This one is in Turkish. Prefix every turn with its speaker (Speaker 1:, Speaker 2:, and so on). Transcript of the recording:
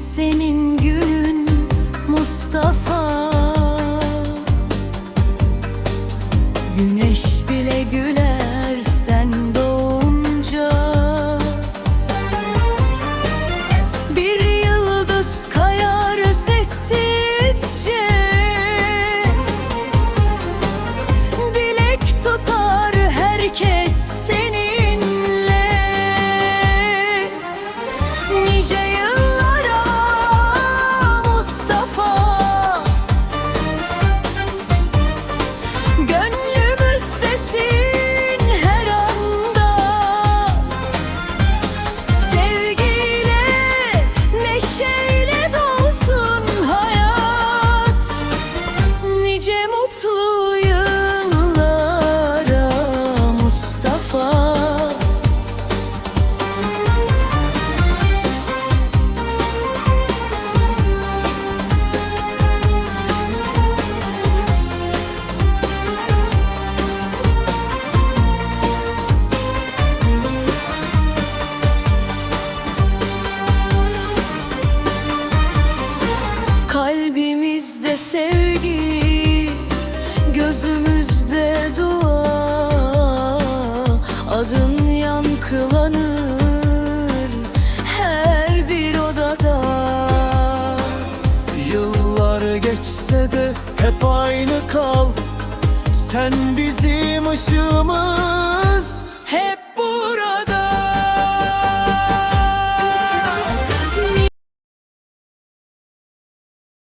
Speaker 1: senin günün Mustafa.
Speaker 2: geçse de hep aynı kal. Sen bizim ışığımız.